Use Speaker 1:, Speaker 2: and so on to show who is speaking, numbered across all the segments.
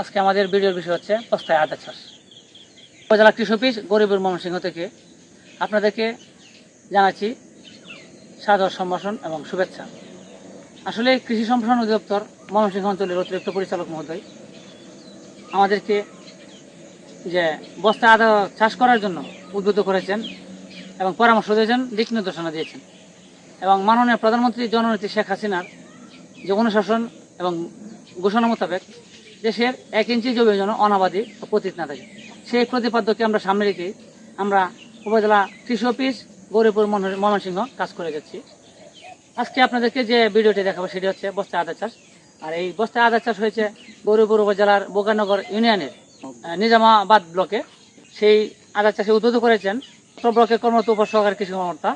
Speaker 1: আজকে আমাদের ভিডিওর বিষয় হচ্ছে বস্তায় আদা চাষ। উপজেলা কৃষি অফিস গরিবের ময়মনসিংহ থেকে আপনাদেরকে জানাচ্ছি সাদর সম্ভাষণ এবং শুভেচ্ছা। আসলে কৃষি সম্প্রসারণ অধিদপ্তর ময়মনসিংহ অঞ্চলের অতিরিক্ত পরিচালক মহোদয়, আমাদেরকে যে বস্তা আদা চাষ করার জন্য উদ্বুদ্ধ করেছেন এবং পরামর্শ দিয়েছেন, দিক নির্দেশনা দিয়েছেন এবং মাননীয় প্রধানমন্ত্রী জননেত্রী শেখ হাসিনার যে অনুশাসন এবং ঘোষণা মোতাবেক দেশের এক ইঞ্চি জমি যেন অনাবাদী পতিত না থাকে। সেই প্রতিপাদ্যকে আমরা সামনে রেখে আমরা উপজেলা কৃষি অফিস, গৌরীপুর ময়মনসিংহ কাজ করে যাচ্ছি। আজকে আপনাদেরকে যে ভিডিওটি দেখাবো সেটি হচ্ছে বস্তা আদা চাষ। আর এই বস্তা আদা চাষ হয়েছে গৌরীপুর উপজেলার বোকানগর ইউনিয়নের নিজামাবাদ ব্লকে। সেই আদা চাষে উদ্বুদ্ধ করেছেন ব্লকের কর্মরত উপসহকারী কৃষি কর্মকর্তা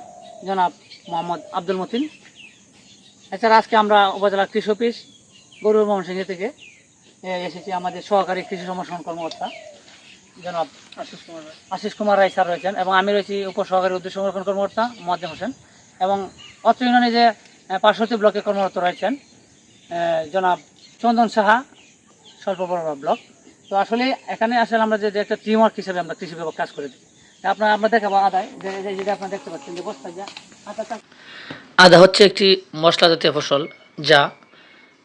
Speaker 1: জনাব মোহাম্মদ আব্দুল মতিন। এছাড়া আজকে আমরা উপজেলা কৃষি অফিস গৌরব ময়মনসিংহ থেকে এসেছি আমাদের সহকারী কৃষি সম্প্রসারণ কর্মকর্তা জনাব আশিস কুমার আশিস কুমার রায় স্যার রয়েছেন এবং আমি রয়েছি উপসহকারী উদ্যোগ সংরক্ষণ কর্মকর্তা মোয়াজ্জেম হোসেন এবং অত্র ইউনিয়নে যে পার্শ্ববর্তী ব্লকে কর্মরত রয়েছেন জনাব চন্দন সাহা স্বল্প বড় ব্লক। তো আসলে এখানে আসলে আমরা যে যে একটা টিম ওয়ার্ক হিসেবে আমরা কৃষি বিভাগ কাজ করে দিই আপনার আমরা দেখাবো আদায়। যেটা আপনারা দেখতে পাচ্ছেন যে বস্তা যা আদা
Speaker 2: আদা হচ্ছে একটি মশলা জাতীয় ফসল যা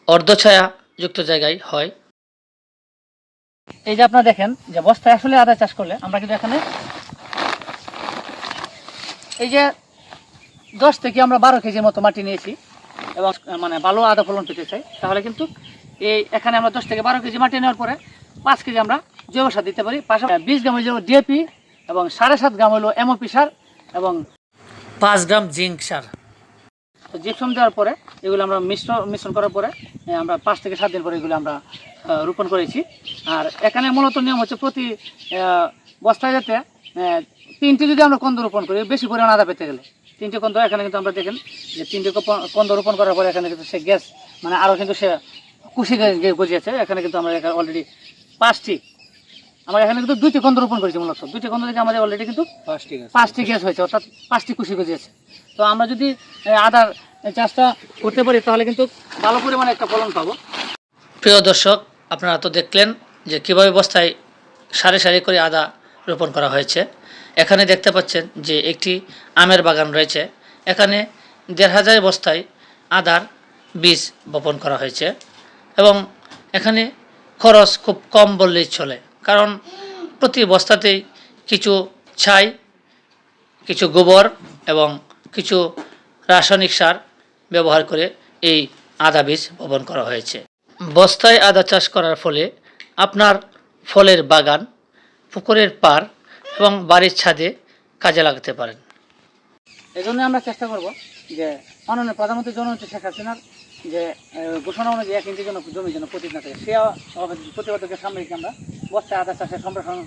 Speaker 2: অর্ধছায়া যুক্ত জায়গায় হয়।
Speaker 1: এই যে আপনারা দেখেন যে বস্তায় আসলে আদা চাষ করলে আমরা কিন্তু এখানে এই যে দশ থেকে আমরা বারো কেজির মতো মাটি নিয়েছি এবং মানে ভালো আদা ফলন পেতে চাই তাহলে কিন্তু এই এখানে আমরা দশ থেকে বারো কেজি মাটি নেওয়ার পরে পাঁচ কেজি আমরা জৈব সার দিতে পারি পাশাপাশি বিশ গ্রাম হলো ডিএপি এবং সাড়ে সাত গ্রাম হলো এমওপি সার এবং
Speaker 2: পাঁচ গ্রাম জিঙ্ক সার।
Speaker 1: তো জিপসাম দেওয়ার পরে এগুলো আমরা মিশ্র মিশ্রণ করার পরে আমরা পাঁচ থেকে সাত দিন পরে এগুলো আমরা রোপণ করেছি। আর এখানে মূলত নিয়ম হচ্ছে প্রতি বস্তায় যাতে তিনটি যদি আমরা কন্দ রোপণ করি বেশি পরিমাণ আদা পেতে গেলে। তিনটে কন্দ এখানে কিন্তু আমরা দেখেন যে তিনটে কন্দ রোপণ করার পরে এখানে কিন্তু সে গ্যাস মানে আরও কিন্তু সে কুশি গজিয়েছে এখানে কিন্তু আমরা এখানে অলরেডি পাঁচটি আমরা এখানে কিন্তু দুইটি কন্দ রোপণ করেছি মূলত। দুইটি কন্দ থেকে আমাদের অলরেডি কিন্তু পাঁচটি গ্যাস হয়েছে অর্থাৎ পাঁচটি কুশি গজিয়েছে তো আমরা যদি আদার চাষটা করতে পারি তাহলে কিন্তু ভালো পরিমাণে একটা ফলন পাবো।
Speaker 2: প্রিয় দর্শক আপনারা তো দেখলেন যে কীভাবে বস্তায় সারি সারি করে আদা রোপণ করা হয়েছে। এখানে দেখতে পাচ্ছেন যে একটি আমের বাগান রয়েছে। এখানে দেড় হাজার বস্তায় আদার বীজ বপন করা হয়েছে এবং এখানে খরচ খুব কম বললেই চলে। কারণ প্রতি বস্তাতেই কিছু ছাই, কিছু গোবর এবং কিছু রাসায়নিক সার ব্যবহার করে এই আদা বীজ বপন করা হয়েছে। বস্তায় আদা চাষ করার ফলে আপনার ফলের বাগান, পুকুরের পার এবং বাড়ির ছাদে কাজে লাগাতে পারেন।
Speaker 1: এই জন্য আমরা চেষ্টা করব যে মাননীয় প্রধানমন্ত্রী জননেত্রী শেখ হাসিনার যে ঘোষণা অনুযায়ী এক ইঞ্চি জন জমি যেন প্রতিদিন না থাকে, সে প্রতিবাদকে সামনে আমরা বস্তায় আদা চাষের সম্প্রসারণ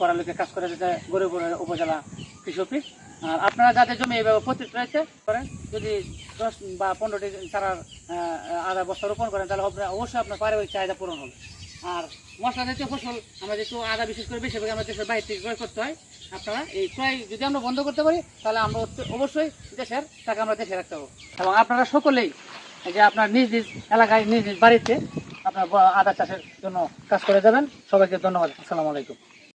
Speaker 1: করার লোকে কাজ করে যেতে গরিব উপজেলা কৃষি অফিস আর আপনারা যাদের জমি এইভাবে প্রতিট রয়েছে, করেন। যদি দশ বা পনেরোটি চারার আদা বস্তা রোপণ করেন, তাহলে অবশ্যই আপনার পারিবারিক চাহিদা পূরণ হবে। আর মশলা জাতীয় ফসল, আমরা যেহেতু আদা বিশেষ করে বেশিরভাগ আমরা দেশের বাইরে থেকে ক্রয় করতে হয়, আপনারা এই ক্রয় যদি আমরা বন্ধ করতে পারি, তাহলে আমরা অবশ্যই দেশের টাকা আমরা দেশে রাখতে হবে এবং আপনারা সকলেই যে আপনার নিজ নিজ এলাকায়, নিজ নিজ বাড়িতে আপনার আদা চাষের জন্য কাজ করে যাবেন। সবাইকে ধন্যবাদ। আসসালামু আলাইকুম।